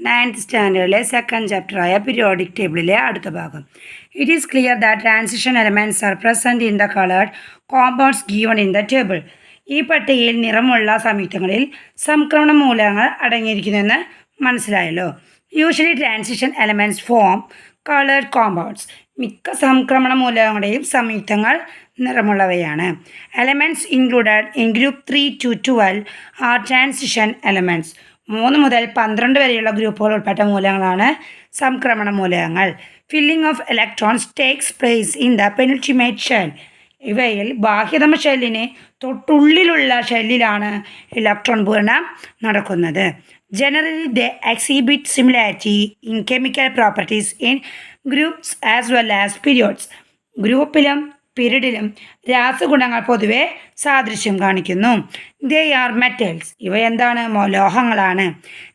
Ninth സ്റ്റാൻഡേർഡിലെ second ചാപ്റ്ററായ periodic ടേബിളിലെ അടുത്ത ഭാഗം. It is clear that transition elements are present in the coloured compounds given in the table ഈ പട്ടികയിൽ നിറമുള്ള സംയുക്തങ്ങളിൽ സംക്രമണ മൂലകങ്ങൾ അടങ്ങിയിരിക്കുന്നുവെന്ന് മനസ്സിലായല്ലോ. Usually transition elements form coloured compounds മിക്ക സംക്രമണ മൂലകങ്ങളുടെയും സംയുക്തങ്ങൾ നിറമുള്ളവയാണ്. Elements included in group three to twelve are transition elements മൂന്ന് മുതൽ പന്ത്രണ്ട് വരെയുള്ള ഗ്രൂപ്പുകൾ ഉൾപ്പെട്ട മൂലകങ്ങളാണ് സംക്രമണ മൂലകങ്ങൾ. Filling of electrons takes place in the penultimate shell ഇവയിൽ ബാഹ്യതമ ഷെല്ലിന് തൊട്ടുള്ളിലുള്ള ഷെല്ലിലാണ് ഇലക്ട്രോൺ പൂരണം നടക്കുന്നത്. Generally the exhibit similarity in chemical properties in groups as well as periods ഗ്രൂപ്പിലും പീരീഡിലും രാസഗുണങ്ങൾ പൊതുവെ സാദൃശ്യം കാണിക്കുന്നു. ദേ ആർ മെറ്റൽസ് ഇവ എന്താണ്? ലോഹങ്ങളാണ്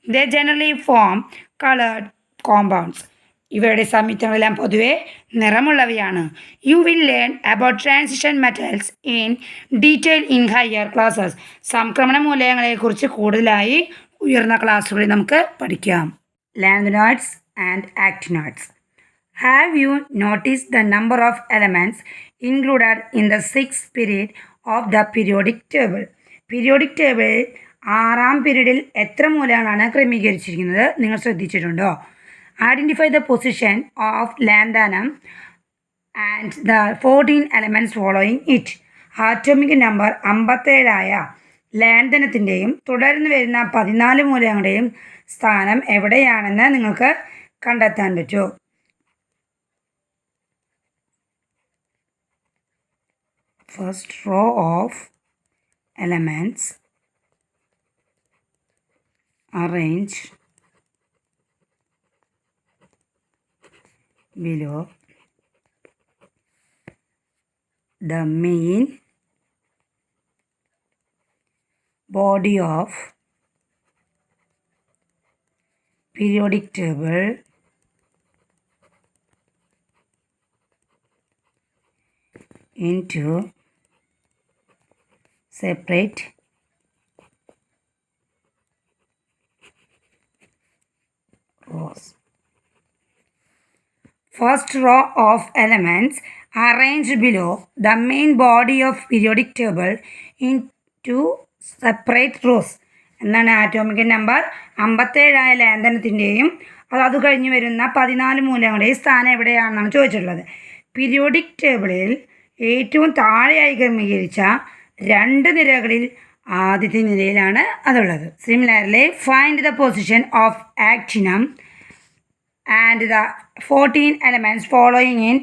the generally form coloured compounds ഇവയുടെ സംയുക്തങ്ങളെല്ലാം പൊതുവെ നിറമുള്ളവയാണ്. You will learn about transition metals in detail in higher classes സംക്രമണ മൂലയങ്ങളെക്കുറിച്ച് കൂടുതലായി ഉയർന്ന ക്ലാസ്സുകളിൽ നമുക്ക് പഠിക്കാം. Lanthanoids and actinoids Have you noticed the number of elements included in the sixth period of the periodic table? Periodic ടേബിളിൽ ആറാം പീരീഡിൽ എത്ര മൂലകളാണ് ക്രമീകരിച്ചിരിക്കുന്നത്? നിങ്ങൾ ശ്രദ്ധിച്ചിട്ടുണ്ടോ? Identify the position of lanthanum and the fourteen elements following it atomic number അമ്പത്തേഴായ ലാൻഡനത്തിന്റെയും തുടർന്ന് വരുന്ന പതിനാല് മൂലകളുടെയും സ്ഥാനം എവിടെയാണെന്ന് നിങ്ങൾക്ക് കണ്ടെത്താൻ പറ്റുമോ first row of elements arrange below the main body of periodic table into separate rows. First row of elements arranged below the main body of periodic table into separate rows. എന്നാണ് ആറ്റോമിക് നമ്പർ അമ്പത്തേഴായ ലേന്ധനത്തിന്റെയും അത് അത് കഴിഞ്ഞ് വരുന്ന പതിനാല് മൂലങ്ങളുടെയും സ്ഥാനം എവിടെയാണെന്നാണ് ചോദിച്ചിട്ടുള്ളത് പീരിയോഡിക് ടേബിളിൽ ഏറ്റവും താഴെയായി ക്രമീകരിച്ച രണ്ട് നിരകളിൽ ആദ്യത്തെ നിരയിലാണ് അതുള്ളത്. Similarly find the position of actinium and the fourteen elements following in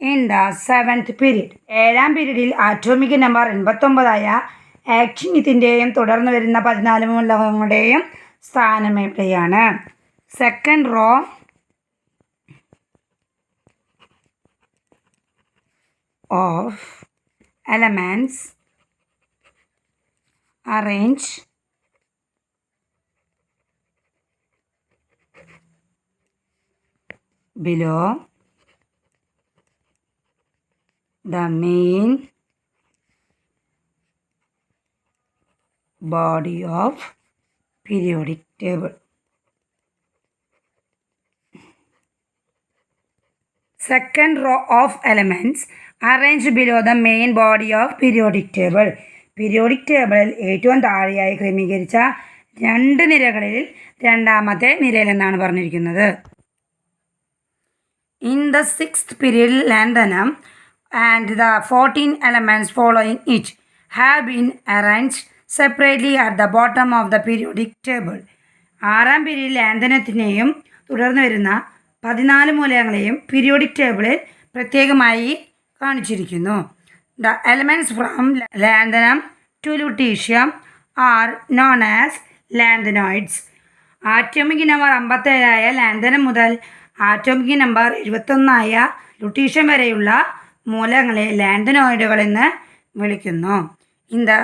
in the seventh period ഏഴാം പീരീഡിൽ ആറ്റോമിക് നമ്പർ എൺപത്തൊമ്പതായ ആക്ഷിനിത്തിന്റെയും തുടർന്ന് വരുന്ന പതിനാല് മൂലകങ്ങളുടെയും സ്ഥാനം എവിടെയാണ്? Second row of elements arrange below the main body of periodic table. Second row of elements arranged below the main body of periodic table. Periodic ടേബിളിൽ ഏറ്റവും താഴെയായി ക്രമീകരിച്ച രണ്ട് നിരകളിൽ രണ്ടാമത്തെ നിരയിലെന്നാണ് പറഞ്ഞിരിക്കുന്നത്. In the sixth period lanthanum and the fourteen elements following it have been arranged separately at the bottom of the periodic table ആറാം പീരീഡ് ലാൻഡനത്തിനെയും തുടർന്ന് വരുന്ന പതിനാല് മൂലകങ്ങളെയും പീരിയോഡിക് ടേബിളിൽ പ്രത്യേകമായി കാണിച്ചിരിക്കുന്നു. The elements from lanthanum to lutetium are known as lanthanoids atomic number അമ്പത്തേഴായ lanthanum മുതൽ ആറ്റോമിക് നമ്പർ എഴുപത്തൊന്നായ ലുട്ടീഷ്യം വരെയുള്ള മൂലകങ്ങളെ ലാൻഡനോയിഡുകൾ എന്ന് വിളിക്കുന്നു in the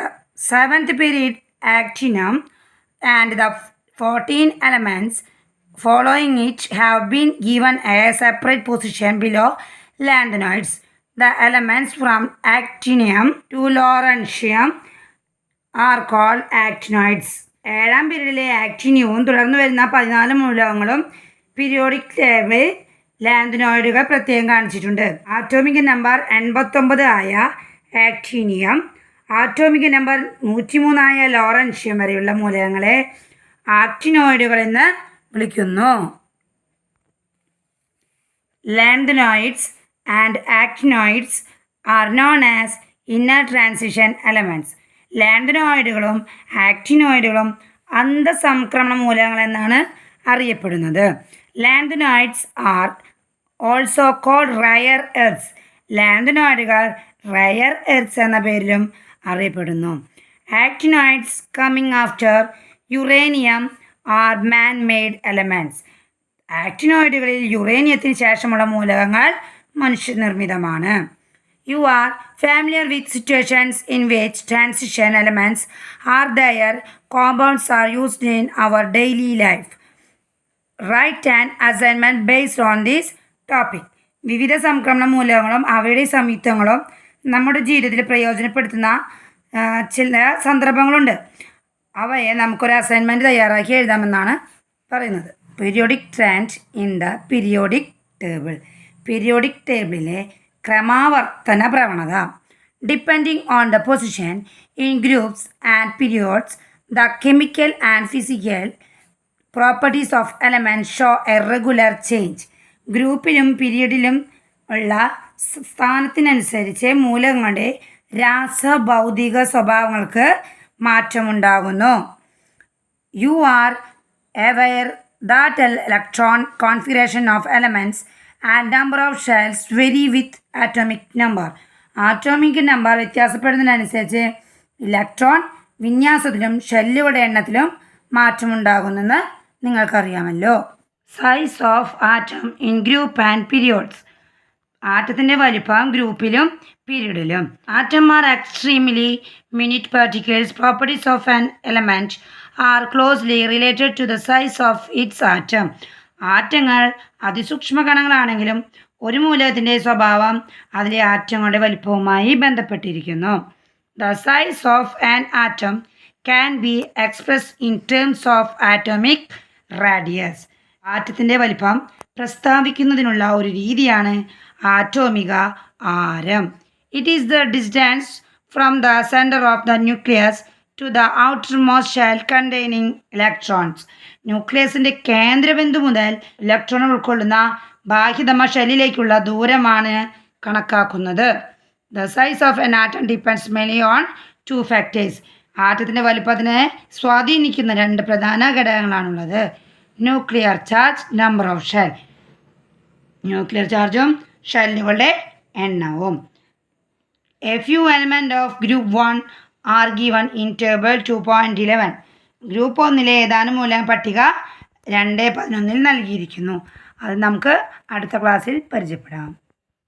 seventh period actinium and the fourteen elements following it have been given a separate position below lanthanoids. The elements from actinium to lawrencium are called actinoids. ഏഴാം പീരീഡിലെ ആക്ടിനിയവും തുടർന്ന് വരുന്ന പതിനാല് മൂലകങ്ങളും periodic table ലാൻഡിനോയിഡുകൾ പ്രത്യേകം കാണിച്ചിട്ടുണ്ട് ആറ്റോമിക് നമ്പർ എൺപത്തൊമ്പത് ആയ actinium atomic number നൂറ്റിമൂന്നായ lawrencium വരെയുള്ള മൂലകങ്ങളെ ആക്ടിനോയിഡുകൾ എന്ന് വിളിക്കുന്നു lanthanoids and actinoids are known as inner transition elements ലാൻഡനോയിഡുകളും ആക്ടിനോയിഡുകളും അന്തസംക്രമണ മൂലകങ്ങൾ എന്നാണ് അറിയപ്പെടുന്നത്. Lanthanoids are also called rare earths ലാൻഡനോയിഡുകൾ rare earths എന്ന പേരിലും അറിയപ്പെടുന്നു. Actinoids coming after uranium are man made elements ആക്ടിനോയിഡുകളിൽ യുറേനിയത്തിന് ശേഷമുള്ള മൂലകങ്ങൾ മനുഷ്യനിർമ്മിതമാണ്. You are familiar with situations in which transition elements or their compounds are used in our daily life right and assignment based on these topic വിവിധ സംക്രമണ മൂലകങ്ങളും അവയുടെ സംയുക്തങ്ങളും നമ്മുടെ ജീവിതത്തിൽ പ്രയോജനപ്പെടുത്തുന്ന ചില സന്ദർഭങ്ങളുണ്ട്. അവയെ നമുക്കൊരു അസൈൻമെന്റ് തയ്യാറാക്കി എഴുതാമെന്നാണ് പറയുന്നത്. Periodic trend in the periodic table periodic ടേബിളിലെ ക്രമാവർത്തന പ്രവണത. Depending on the position in groups and periods the chemical and physical properties of element show a regular change ഗ്രൂപ്പിലും പീരിയഡിലും ഉള്ള സ്ഥാനത്തിനനുസരിച്ച് മൂലകങ്ങളുടെ രാസഭൗതിക സ്വഭാവങ്ങൾക്ക് മാറ്റമുണ്ടാകുന്നു. You are aware that electron configuration of elements and number of shells vary with atomic number atomic number വ്യത്യാസപ്പെടുന്നതിനനുസരിച്ച് electron വിന്യാസത്തിലും ഷെല്ലുകളുടെ എണ്ണത്തിലും മാറ്റമുണ്ടാകുന്നെന്ന് നിങ്ങൾക്കറിയാമല്ലോ. Size of atom in group and periods ആറ്റത്തിന്റെ വലിപ്പം ഗ്രൂപ്പിലും പീരീഡിലും. Atom are extremely minute particles properties of an element are closely related to the size of its atom ആറ്റങ്ങൾ അതിസൂക്ഷ്മ കണങ്ങളാണെങ്കിലും ഒരു മൂലകത്തിന്റെ സ്വഭാവം അതിലെ ആറ്റങ്ങളുടെ വലിപ്പവുമായി ബന്ധപ്പെട്ടിരിക്കുന്നു. The size of an atom can be express in terms of atomic radius ആറ്റത്തിന്റെ വലിപ്പം പ്രസ്താവിക്കുന്നതിനുള്ള ഒരു രീതിയാണ് ആറ്റോമിക ആരം. It is the distance from the centre of the nucleus to the outer most shell containing electrons ന്യൂക്ലിയസിന്റെ കേന്ദ്രബിന്ദു മുതൽ ഇലക്ട്രോൺ ഉൾക്കൊള്ളുന്ന ബാഹ്യതമ ഷെല്ലിലേക്കുള്ള ദൂരമാണ് കണക്കാക്കുന്നത്. The size of an atom depends many on two factors ആറ്റത്തിന്റെ വലുപ്പത്തിനെ സ്വാധീനിക്കുന്ന രണ്ട് പ്രധാന ഘടകങ്ങളാണുള്ളത്. Nuclear charge number of shell nuclear ചാർജും ഷെല്ലുകളുടെ എണ്ണവും. A few element of group one are given in table two point eleven group ഒന്നിലെ ഏതാനും മൂലം പട്ടിക രണ്ട് പതിനൊന്നിൽ നൽകിയിരിക്കുന്നു. അത് നമുക്ക് അടുത്ത ക്ലാസ്സിൽ പരിചയപ്പെടാം.